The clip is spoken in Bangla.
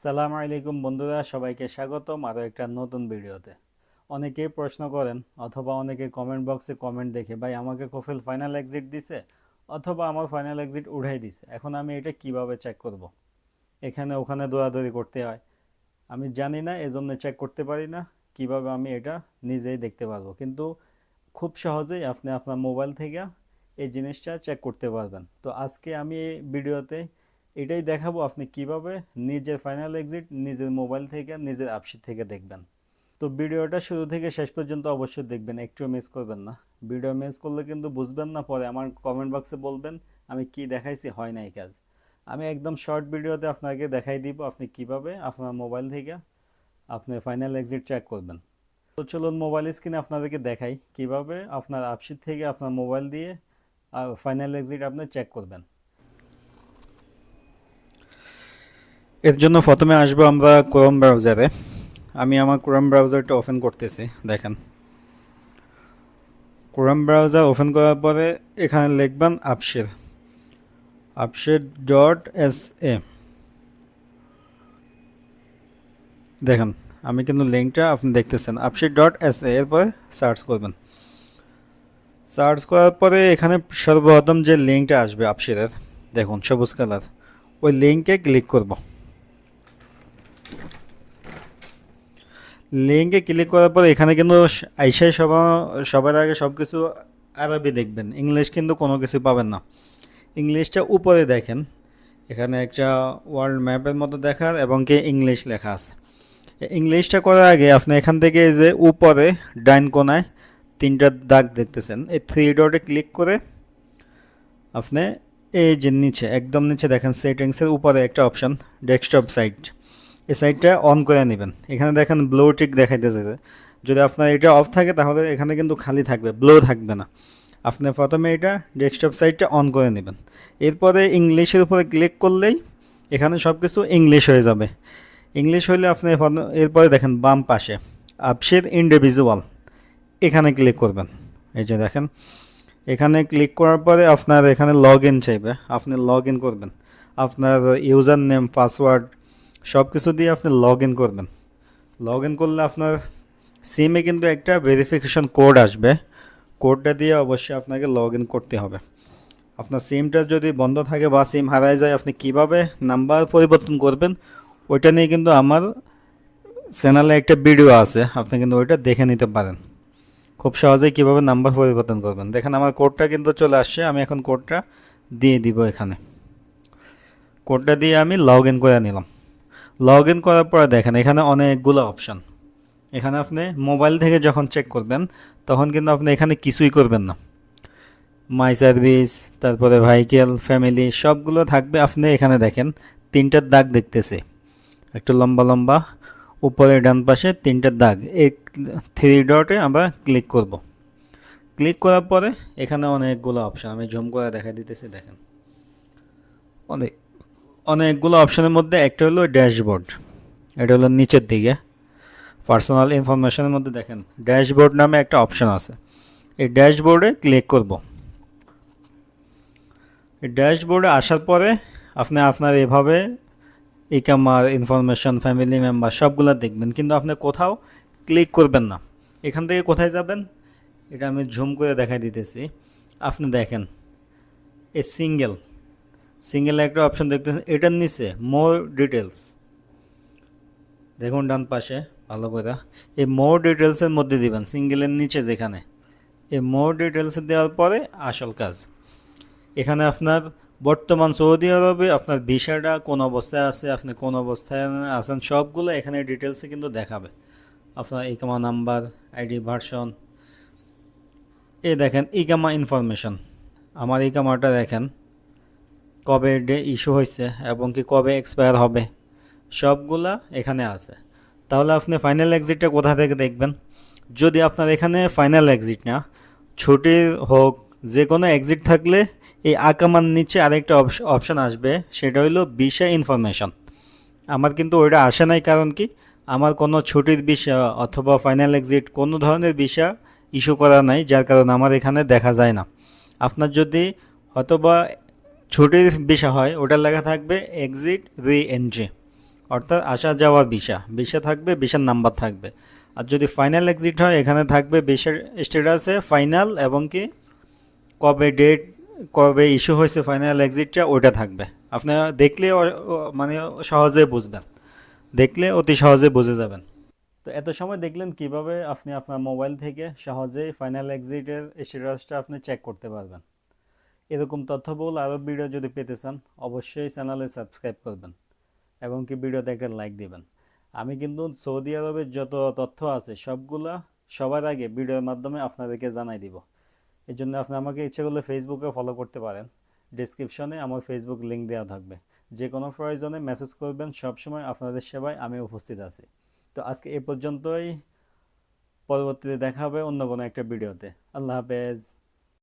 সালাম আলাইকুম বন্ধুরা, সবাইকে স্বাগতম আরও একটা নতুন ভিডিওতে। অনেকেই প্রশ্ন করেন, অথবা অনেকে কমেন্ট বক্সে কমেন্ট দেখে, ভাই, আমাকে কফিল ফাইনাল এক্সিট দিছে, অথবা আমার ফাইনাল এক্সিট উঠাই দিছে, এখন আমি এটা কীভাবে চেক করব। এখানে ওখানে দৌড়াদৌড়ি করতে হয়। আমি জানি না, এজন্য চেক করতে পারি না, কীভাবে আমি এটা নিজেই দেখতে পারব। কিন্তু খুব সহজেই আপনি আপনার মোবাইল থেকে এই জিনিসটা চেক করতে পারবেন। তো আজকে আমি এই ভিডিওতে এটাই দেখাবো আপনি কীভাবে নিজের ফাইনাল এক্সিট নিজের মোবাইল থেকে, নিজের অ্যাপসিট থেকে দেখবেন। তো ভিডিওটা শুরু থেকে শেষ পর্যন্ত অবশ্যই দেখবেন একটু মিস করবেন না। ভিডিও মিস করলে কিন্তু বুঝবেন না, পরে আমার কমেন্ট বক্সে বলবেন, আমি কি দেখাইছি? হয় না এই কাজ। আমি একদম শর্ট ভিডিওতে আপনাকে দেখাই দিব আপনি কীভাবে আপনার মোবাইল থেকে আপনি ফাইনাল এক্সিট চেক করবেন। তো চলুন মোবাইল স্ক্রিনে আপনাদেরকে দেখাই কীভাবে আপনার অ্যাপসিট থেকে আপনার মোবাইল দিয়ে ফাইনাল এক্সিট আপনি চেক করবেন। এর জন্য প্রথমে আসব আমরা ক্রোম ব্রাউজারে আমি আমার ক্রোম ব্রাউজারটা ওপেন করতেছি, দেখেন। ক্রোম ব্রাউজার ওপেন করার পরে এখানে লিখবেন আপশের আপশের ডট এস এ দেখেন, আমি কিন্তু লিঙ্কটা আপনি দেখতেছেন। আপশের ডট এস এ এরপরে সার্চ করবেন। সার্চ করার পরে এখানে সর্বপ্রথম যে লিঙ্কটা আসবে আপশেরের দেখুন, সবুজ কালার। ওই লিঙ্কে ক্লিক করব। লিঙ্কে ক্লিক করার পর এখানে কিন্তু আইসাই সবার সবার আগে সব কিছু আরবি দেখবেন। ইংলিশ কিন্তু কোনো কিছু পাবেন না। ইংলিশটা উপরে দেখেন। এখানে একটা ওয়ার্ল্ড ম্যাপের মতো দেখার এবং কি ইংলিশ লেখা আছে। ইংলিশটা করার আগে আপনি এখান থেকে যে উপরে ডাইন কোনায় তিনটা দাগ দেখতেছেন। এই থ্রি ডটে ক্লিক করে আপনি এই যে নিচে, একদম নিচে দেখেন সেটিংসের উপরে একটা অপশন ডেস্কটপ সাইট এই সাইডটা অন করে নেবেন। এখানে দেখেন ব্লো টিক দেখাইতেছে যদি আপনার এটা অফ থাকে তাহলে এখানে কিন্তু খালি থাকবে ব্লো থাকবে না। আপনি প্রথমে এটা ডেস্কটপ সাইটটা অন করে নেবেন। এরপরে ইংলিশের উপরে ক্লিক করলেই এখানে সব কিছু ইংলিশ হয়ে যাবে। ইংলিশ হলে আপনি এরপরে দেখেন বাম পাশে আপসের ইন্ডিভিজুয়াল এখানে ক্লিক করবেন। এই যে দেখেন, এখানে ক্লিক করার পরে আপনার এখানে লগ ইন চাইবে, আপনি লগ ইন করবেন। আপনার ইউজার নেম পাসওয়ার্ড সব কিছু দিয়ে আপনি লগ ইন করবেন। লগ ইন করলে আপনার সিমে কিন্তু একটা ভেরিফিকেশন কোড আসবে। কোডটা দিয়ে অবশ্যই আপনাকে লগ ইন করতে হবে। আপনার সিমটা যদি বন্ধ থাকে বা সিম হারায় যায়, আপনি কীভাবে নাম্বার পরিবর্তন করবেন, ওইটা নিয়ে কিন্তু আমার চ্যানেলে একটা ভিডিও আছে। আপনি কিন্তু ওইটা দেখে নিতে পারেন। খুব সহজেই কীভাবে নাম্বার পরিবর্তন করবেন। দেখেন আমার কোডটা কিন্তু চলে আসছে, আমি এখন কোডটা দিয়ে দিব এখানে। কোডটা দিয়ে আমি লগ ইন করে নিলাম। লগ ইন করার পরে দেখেন, এখানে অনেকগুলো অপশন এখানে আপনি মোবাইল থেকে যখন চেক করবেন, তখন কিন্তু আপনি এখানে কিছুই করবেন না। মাই সার্ভিস তারপরে ভাইকেল ফ্যামিলি সবগুলো থাকবে আপনি এখানে দেখেন তিনটার দাগ দেখতেছে। একটু লম্বা লম্বা, উপরে ডান পাশে তিনটার দাগ। এই থ্রি ডটে আমরা ক্লিক করব। ক্লিক করার পরে এখানে অনেকগুলো অপশন আমি জুম করে দেখা দিতেছি, দেখেন। অনেক অনেকগুলো অপশনের মধ্যে একটা হলো ড্যাশবোর্ড, এটা হলো নিচের দিকে। পার্সোনাল ইনফরমেশনের মধ্যে দেখেন, ড্যাশবোর্ড নামে একটা অপশন আছে। এই ড্যাশবোর্ডে ক্লিক করব। এই ড্যাশবোর্ডে আসার পরে আপনি আপনার এভাবে ইকামার ইনফরমেশন ফ্যামিলি মেম্বার সবগুলো দেখবেন, কিন্তু আপনি কোথাও ক্লিক করবেন না। এখান থেকে কোথায় যাবেন? এটা আমি ঝুম করে দেখাই দিতেছি। আপনি দেখেন, এ সিঙ্গেল সিঙ্গেল একটা অপশন দেখতেছেন এটার নিচে মোর ডিটেলস দেখুন ডান পাশে, ভালো করে। এই মোর ডিটেলসের মধ্যে দিবেন, সিঙ্গেলের নিচে যেখানে। এই মোর ডিটেলস দেওয়ার পরে আসল কাজ। এখানে আপনার বর্তমান সৌদি আরবে আপনার ভিসাটা কোন অবস্থায় আছে, আপনি কোন অবস্থায় আছেন, সবগুলো এখানে ডিটেলসে কিন্তু দেখাবে। আপনার ইকামা নাম্বার, আইডি ভার্সন। এ দেখেন, ইকামা ইনফরমেশন। আমার ইকামাটা দেখেন। কবে ডে ইস্যু হয়েছে এবং কি কবে এক্সপায়ার হবে, সবগুলা এখানে আছে। তাহলে আপনি ফাইনাল এক্সিটটা কোথা থেকে দেখবেন? যদি আপনার এখানে ফাইনাল এক্সিট না ছুটির হোক যে কোনো এক্সিট থাকলে এই আকামার নিচে আরেকটা অপশান আসবে, সেটা হলো বিষয় ইনফরমেশন। আমার কিন্তু ওইটা আসে নাই কারণ কি, আমার কোনো ছুটির বিষয় অথবা ফাইনাল এক্সিট কোনো ধরনের বিষয় ইস্যু করা নাই, যার কারণে আমার এখানে দেখা যায় না। আপনার যদি হয়তোবা ছুটির বিষয় হয়, ওটার লেখা থাকবে এক্সিট রি এন্ট্রি অর্থাৎ আসা যাওয়ার ভিসা ভিসা থাকবে ভিসার নাম্বার থাকবে। আর যদি ফাইনাল এক্সিট হয়, এখানে থাকবে ভিসার স্ট্যাটাসে ফাইনাল এবং কি, কবে ডেট কবে ইস্যু হয়েছে ফাইনাল এক্সিটটা ওইটা থাকবে। আপনারা দেখলে মানে সহজে বুঝবেন। দেখলে অতি সহজে বুঝে যাবেন। তো এত সময় দেখলেন কীভাবে আপনি আপনার মোবাইল থেকে সহজেই ফাইনাল এক্সিটের স্ট্যাটাসটা আপনি চেক করতে পারবেন। এরকম তথ্যবহুল আরও ভিডিও যদি পেতে চান, অবশ্যই চ্যানেলে সাবস্ক্রাইব করবেন এবং কি ভিডিওতে একটা লাইক দিবেন। আমি কিন্তু সৌদি আরবের যত তথ্য আছে, সবগুলা সবার আগে ভিডিওর মাধ্যমে আপনাদেরকে জানাই দিব। এই জন্য আপনি আমাকে ইচ্ছে করলে ফেসবুকে ফলো করতে পারেন। ডিসক্রিপশনে আমার ফেসবুক লিঙ্ক দেওয়া থাকবে। যে কোনো প্রয়োজনে মেসেজ করবেন, সবসময় আপনাদের সেবায় আমি উপস্থিত আছি। তো আজকে এ পর্যন্তই। পরবর্তীতে দেখা হবে অন্য কোনো একটা ভিডিওতে। আল্লাহ হাফেজ।